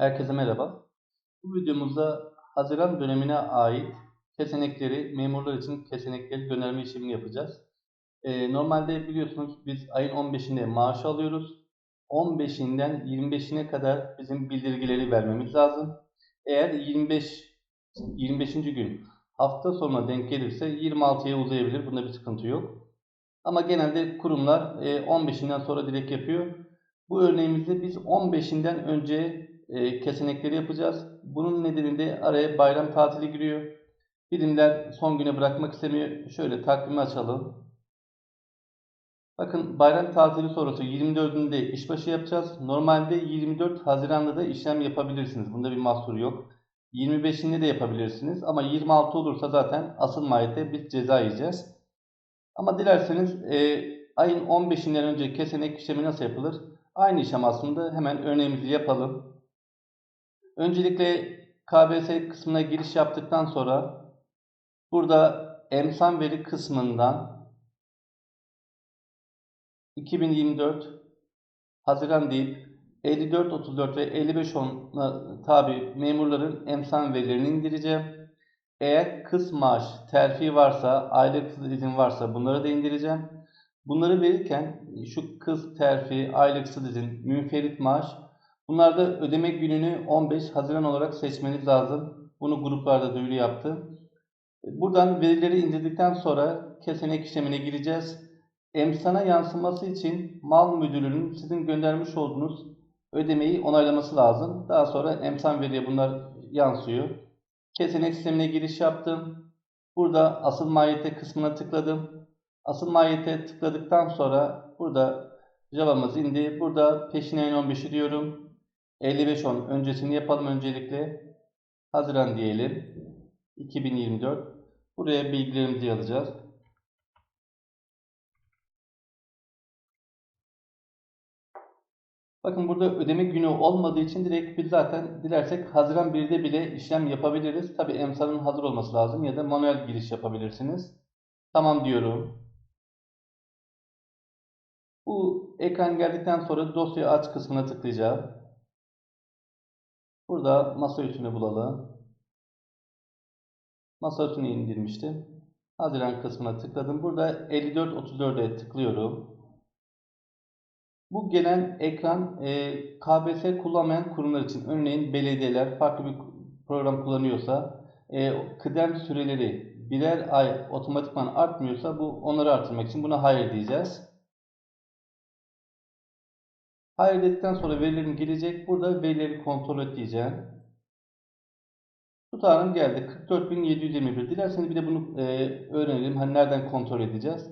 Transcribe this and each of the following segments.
Herkese merhaba. Bu videomuzda Haziran dönemine ait kesenekleri, memurlar için kesenekleri gönderme işlemini yapacağız. Ee, normalde biliyorsunuz biz ayın 15'inde maaş alıyoruz. 15'inden 25'ine kadar bizim bildirgileri vermemiz lazım. Eğer 25 25. gün hafta sonuna denk gelirse 26'ya uzayabilir. Bunda bir sıkıntı yok. Ama genelde kurumlar e, 15'inden sonra direkt yapıyor. Bu örneğimizde biz 15'inden önce e, kesinekleri yapacağız. Bunun nedeni de araya bayram tatili giriyor. Birimler son güne bırakmak istemiyor. Şöyle takvimi açalım. Bakın bayram tatili sonrası 24'ünde işbaşı yapacağız. Normalde 24 Haziran'da da işlem yapabilirsiniz. Bunda bir mahsur yok. 25'inde de yapabilirsiniz. Ama 26 olursa zaten asıl mahiyette biz ceza yiyeceğiz. Ama dilerseniz e, ayın 15'inden önce kesenek işlemi nasıl yapılır? Aynı işlem aslında. Hemen örneğimizi yapalım. Öncelikle KBS kısmına giriş yaptıktan sonra burada emsan veri kısmından 2024 Haziran deyip 54 34 ve 55 10'a tabi memurların emsan verilerini indireceğim. Eğer kız maaş, terfi varsa, aylık izin varsa bunları da indireceğim. Bunları verirken şu kız terfi, aylık izin, münferit maaş bunlarda ödeme gününü 15 Haziran olarak seçmeniz lazım. Bunu gruplarda duyuru yaptım. Buradan verileri indirdikten sonra kesenek işlemine gireceğiz. Emsana yansıması için mal müdürünün sizin göndermiş olduğunuz ödemeyi onaylaması lazım. Daha sonra emsan veriye bunlar yansıyor. Kesenek sistemine giriş yaptım. Burada asıl mahiyete kısmına tıkladım. Asıl mahiyete tıkladıktan sonra burada Java'mız indi. Burada peşine ayın 15'i diyorum. 55.10 öncesini yapalım öncelikle. Haziran diyelim. 2024. Buraya bilgilerimizi yazacağız. Bakın burada ödeme günü olmadığı için direkt biz zaten dilersek Haziran 1'de bile işlem yapabiliriz. Tabi emsalın hazır olması lazım ya da manuel giriş yapabilirsiniz. Tamam diyorum. Bu ekran geldikten sonra dosya aç kısmına tıklayacağım. Burada masa üstünü bulalım. Masa üstünü indirmiştim. Haziran kısmına tıkladım. Burada 54-34'e tıklıyorum. Bu gelen ekran e, KBS kullanmayan kurumlar için örneğin belediyeler farklı bir program kullanıyorsa e, kıdem süreleri birer ay otomatikman artmıyorsa bu onları artırmak için buna hayır diyeceğiz. Hayır dedikten sonra verilerim gelecek. Burada verileri kontrol et diyeceğim. Tutarım geldi. 44.721. Dilerseniz bir de bunu e, öğrenelim. Hani nereden kontrol edeceğiz?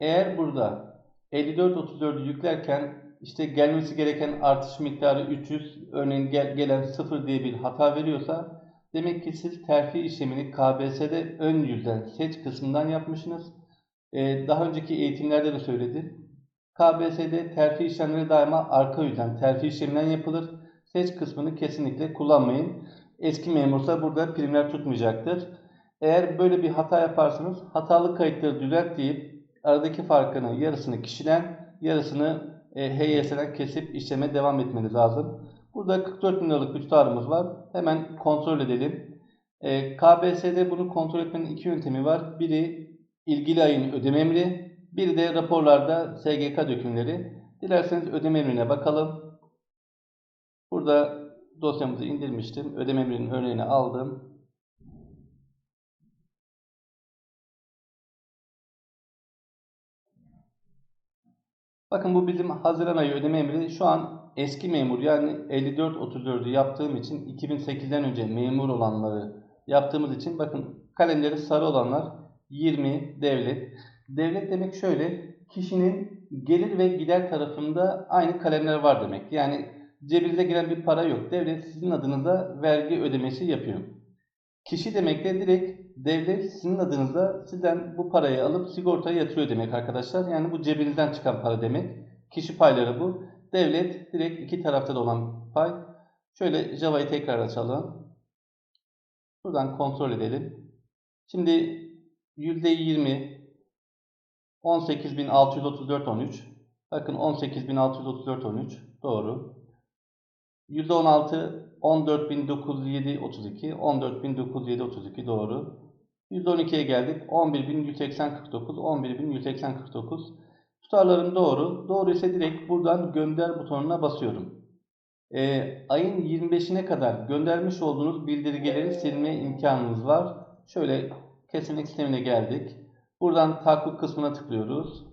Eğer burada 54-34'ü yüklerken işte gelmesi gereken artış miktarı 300 örneğin gel, gelen 0 diye bir hata veriyorsa demek ki siz terfi işlemini KBS'de ön yüzden seç kısmından yapmışsınız. Ee, daha önceki eğitimlerde de söyledim. KBS'de terfi işlemleri daima arka yüzden terfi işleminden yapılır. Seç kısmını kesinlikle kullanmayın. Eski memursa burada primler tutmayacaktır. Eğer böyle bir hata yaparsanız hatalı kayıtları düzelt deyip aradaki farkını yarısını kişiden yarısını e, HYS'den kesip işleme devam etmeniz lazım. Burada 44 bin liralık bir tutarımız var. Hemen kontrol edelim. E, KBS'de bunu kontrol etmenin iki yöntemi var. Biri ilgili ayın ödeme emri, biri de raporlarda SGK dökümleri. Dilerseniz ödeme emrine bakalım. Burada dosyamızı indirmiştim. Ödeme emrinin örneğini aldım. Bakın bu bizim Haziran ayı ödeme emri. Şu an eski memur yani 54-34'ü yaptığım için 2008'den önce memur olanları yaptığımız için bakın kalemleri sarı olanlar 20 devlet. Devlet demek şöyle kişinin gelir ve gider tarafında aynı kalemler var demek. Yani cebinize giren bir para yok. Devlet sizin adınıza vergi ödemesi yapıyor. Kişi demek de direkt devlet sizin adınıza sizden bu parayı alıp sigortaya yatırıyor demek arkadaşlar. Yani bu cebinizden çıkan para demek. Kişi payları bu. Devlet direkt iki tarafta da olan pay. Şöyle Java'yı tekrar açalım. Buradan kontrol edelim. Şimdi %20 18.634.13 Bakın 18.634.13 doğru. %16 14.907 32 14.907 32 doğru. %12'ye geldik. 11.180 49 11.180 49 Tutarlarım doğru. Doğru ise direkt buradan gönder butonuna basıyorum. Ee, ayın 25'ine kadar göndermiş olduğunuz bildirgeleri silme imkanınız var. Şöyle kesinlik sistemine geldik. Buradan tahakkuk kısmına tıklıyoruz.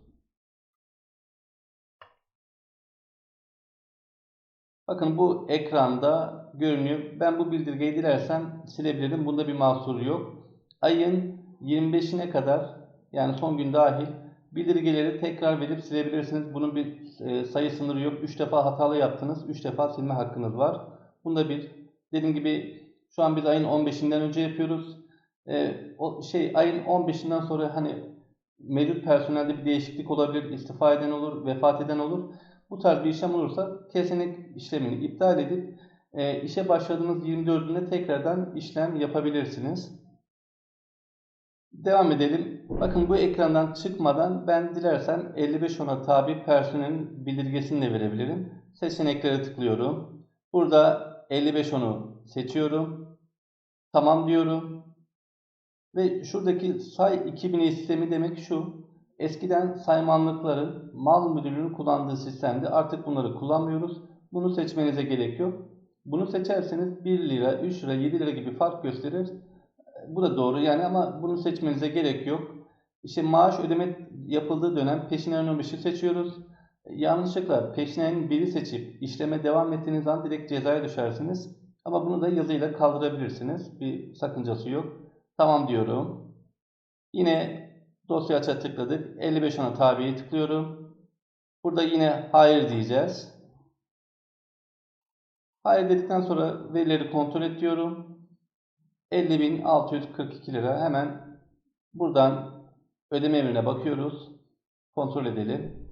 Bakın bu ekranda görünüyor. Ben bu bildirgeyi dilersem silebilirim. Bunda bir mahsur yok. Ayın 25'ine kadar yani son gün dahil bildirgeleri tekrar verip silebilirsiniz. Bunun bir e, sayı sınırı yok. 3 defa hatalı yaptınız. 3 defa silme hakkınız var. Bunda bir. Dediğim gibi şu an biz ayın 15'inden önce yapıyoruz. E, o şey ayın 15'inden sonra hani mevcut personelde bir değişiklik olabilir. istifa eden olur, vefat eden olur. Bu tarz bir işlem olursa kesinlik işlemini iptal edip e, işe başladığınız 24'ünde tekrardan işlem yapabilirsiniz. Devam edelim. Bakın bu ekrandan çıkmadan ben dilersem 55 ona tabi personelin bildirgesini de verebilirim. Seçeneklere tıklıyorum. Burada 55 onu seçiyorum. Tamam diyorum. Ve şuradaki say 2000 sistemi demek şu. Eskiden saymanlıkların mal müdürlüğünün kullandığı sistemde artık bunları kullanmıyoruz. Bunu seçmenize gerek yok. Bunu seçerseniz 1 lira, 3 lira, 7 lira gibi fark gösterir. Bu da doğru yani ama bunu seçmenize gerek yok. İşte maaş ödeme yapıldığı dönem peşinen 15'i seçiyoruz. Yanlışlıkla peşinen biri seçip işleme devam ettiğiniz an direkt cezaya düşersiniz. Ama bunu da yazıyla kaldırabilirsiniz. Bir sakıncası yok. Tamam diyorum. Yine dosya aça tıkladık. 55 ana tabiye tıklıyorum. Burada yine hayır diyeceğiz. Hayır dedikten sonra verileri kontrol ediyorum. 50.642 lira. Hemen buradan ödeme emrine bakıyoruz. Kontrol edelim.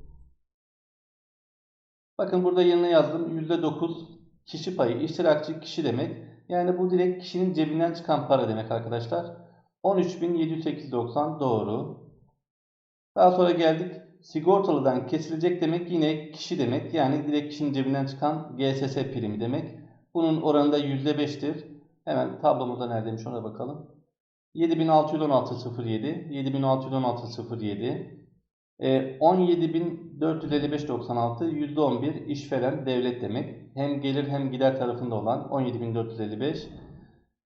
Bakın burada yanına yazdım. %9 kişi payı, iştirakçı kişi demek. Yani bu direkt kişinin cebinden çıkan para demek arkadaşlar. 13.708.90 doğru. Daha sonra geldik. Sigortalıdan kesilecek demek yine kişi demek. Yani direkt kişinin cebinden çıkan GSS primi demek. Bunun oranı da %5'tir. Hemen tablomuzda neredeymiş ona bakalım. 7616.07 7616.07 e, 17.455.96 %11 işveren devlet demek. Hem gelir hem gider tarafında olan 17.455.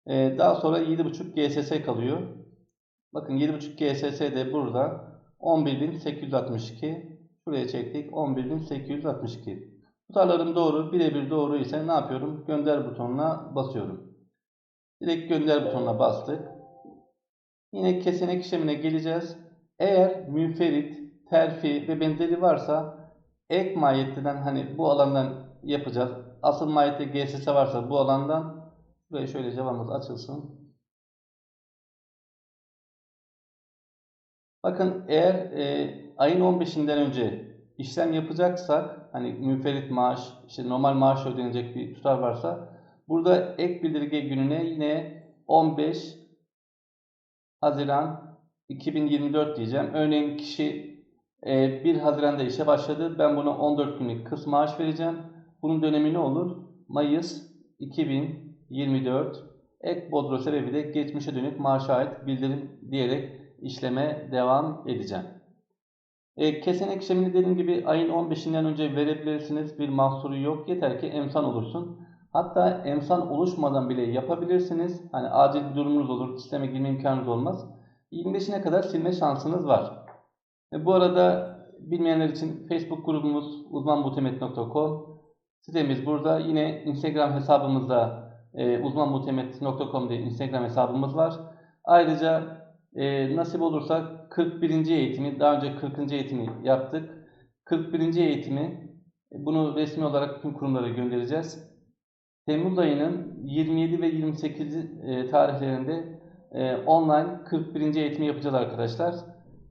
E, daha sonra 7.5 GSS kalıyor. Bakın 7.5 GSS de burada 11.862. Şuraya çektik 11.862. Tutarlarım doğru, birebir doğru ise ne yapıyorum? Gönder butonuna basıyorum. Direkt gönder butonuna bastık. Yine kesenek işlemine geleceğiz. Eğer münferit, terfi ve benzeri varsa ek mahiyetten hani bu alandan yapacağız. Asıl mahiyette GSS varsa bu alandan ve şöyle cevabımız açılsın. Bakın eğer e, ayın 15'inden önce işlem yapacaksak hani münferit maaş, işte normal maaş ödenecek bir tutar varsa burada ek bildirge gününe yine 15 Haziran 2024 diyeceğim. Örneğin kişi 1 e, Haziran'da işe başladı. Ben buna 14 günlük kıs maaş vereceğim. Bunun dönemi ne olur? Mayıs 2024 ek bodro sebebi de geçmişe dönük maaşa ait bildirim diyerek işleme devam edeceğim. E, kesenek işlemini dediğim gibi ayın 15'inden önce verebilirsiniz. Bir mahsuru yok. Yeter ki emsan olursun. Hatta emsan oluşmadan bile yapabilirsiniz. Hani acil bir durumunuz olur. Sisteme girme imkanınız olmaz. 25'ine kadar silme şansınız var. E, bu arada bilmeyenler için Facebook grubumuz uzmanmuhtemet.com sitemiz burada. Yine Instagram hesabımızda e, diye Instagram hesabımız var. Ayrıca e, nasip olursa 41. eğitimi, daha önce 40. eğitimi yaptık. 41. eğitimi bunu resmi olarak tüm kurumlara göndereceğiz. Temmuz ayının 27 ve 28 e, tarihlerinde e, online 41. eğitimi yapacağız arkadaşlar.